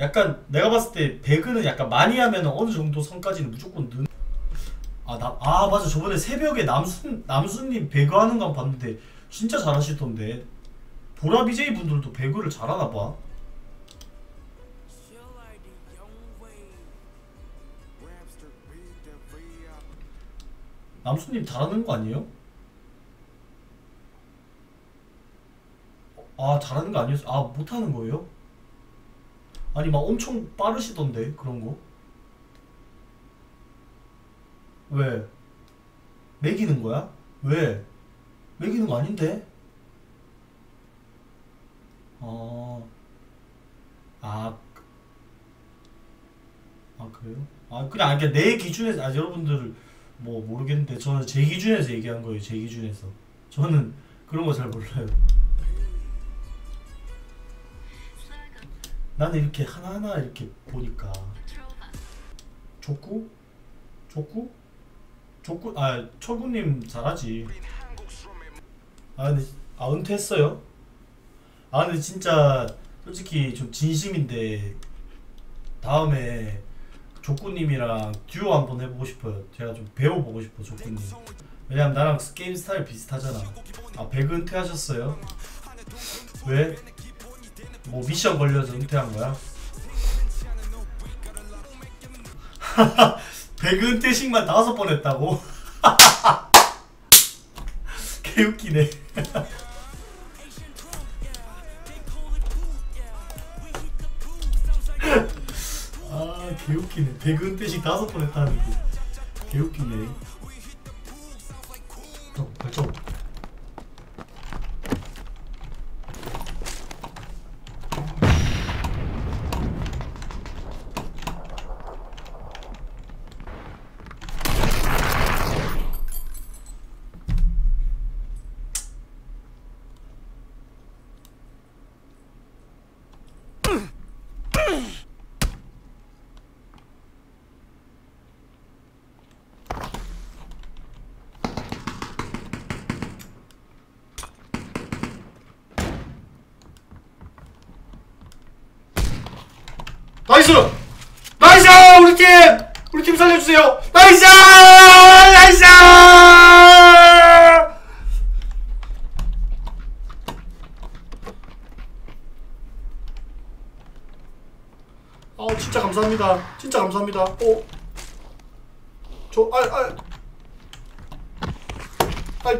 약간 내가 봤을 때 배그는 약간 많이 하면 어느 정도 선까지는 무조건 는. 아, 나, 아 맞아 저번에 새벽에 남순 남순님 배그 하는 거 봤는데 진짜 잘하시던데 보라 BJ 분들도 배그를 잘하나 봐. 남순님 잘하는 거 아니에요? 아 잘하는 거 아니었어? 아 못하는 거예요? 아니 막 엄청 빠르시던데 그런 거? 왜? 매기는 거야? 왜? 매기는 거 아닌데? 어... 아... 아 그래요? 아 그냥 그냥 내 기준에서 아 여러분들 뭐 모르겠는데 저는 제 기준에서 얘기한 거예요 제 기준에서 저는 그런 거 잘 몰라요 나는 이렇게 하나하나 이렇게 보니까 족구? 족구? 족구? 아 철구님 잘하지 아 근데 아 은퇴했어요? 아 근데 진짜 솔직히 좀 진심인데 다음에 족구님이랑 듀오 한번 해보고 싶어요 제가 좀 배워보고 싶어 족구님 왜냐면 나랑 게임 스타일 비슷하잖아 아 배그 은퇴하셨어요? 왜? 뭐 미션 걸려서 은퇴한 거야? 배그 은퇴식만 다섯 번 했다고? 개웃기네 아 개웃기네 배그 은퇴식 다섯 번 했다는 게 개웃기네 어, 발톱 나이스! 나이스! 우리 팀! 우리 팀 살려주세요! 나이스! 나이스! 아 진짜 감사합니다. 진짜 감사합니다. 어. 저, 아, 아. 아.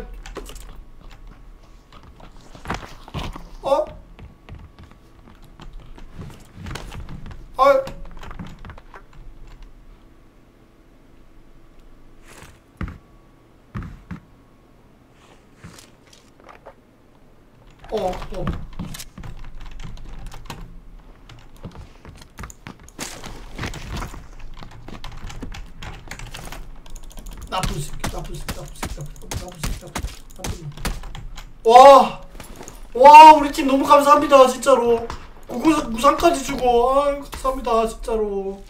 어? 아. 어, 어. 나쁜 새끼, 나쁜 새끼, 나쁜 새끼, 나쁜 새끼, 나쁜 새끼, 나쁜. 와, 와, 우리 팀 너무 감사합니다, 진짜로. 구구 무상까지 주고, 아, 감사합니다, 진짜로.